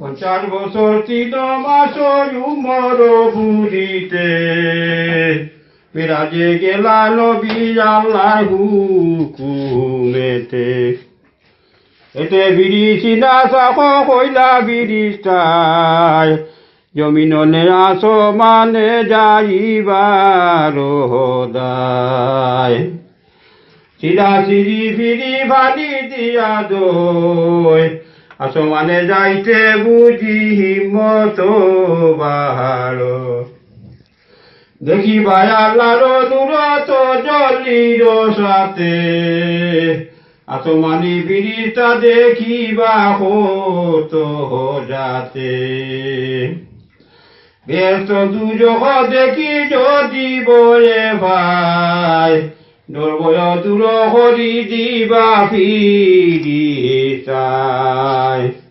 পঞ্চাশ বছর তিন মাস উমর বুড়িতে বিরাজে গেলা নবী আল্লাহ হুকুমেতে। এতে বিড়ি চিনা চাক কইলা বিরিস্তায় জমিনলে আসো মানে যাইবার দায় চিরা চিরি ফিরি ভালি দিয়া দই আসমানে যাইতে বুঝি হিম্মত বাহাড় দেখি বায়ালার দূরত জলির সাথে। আসমানি বিরিতা দেখিবা হত যাতে। ব্যস্ত দুজক দেখি যদি বয়ে ভাই দুর্বলতুল হরি দিবা পি গীতা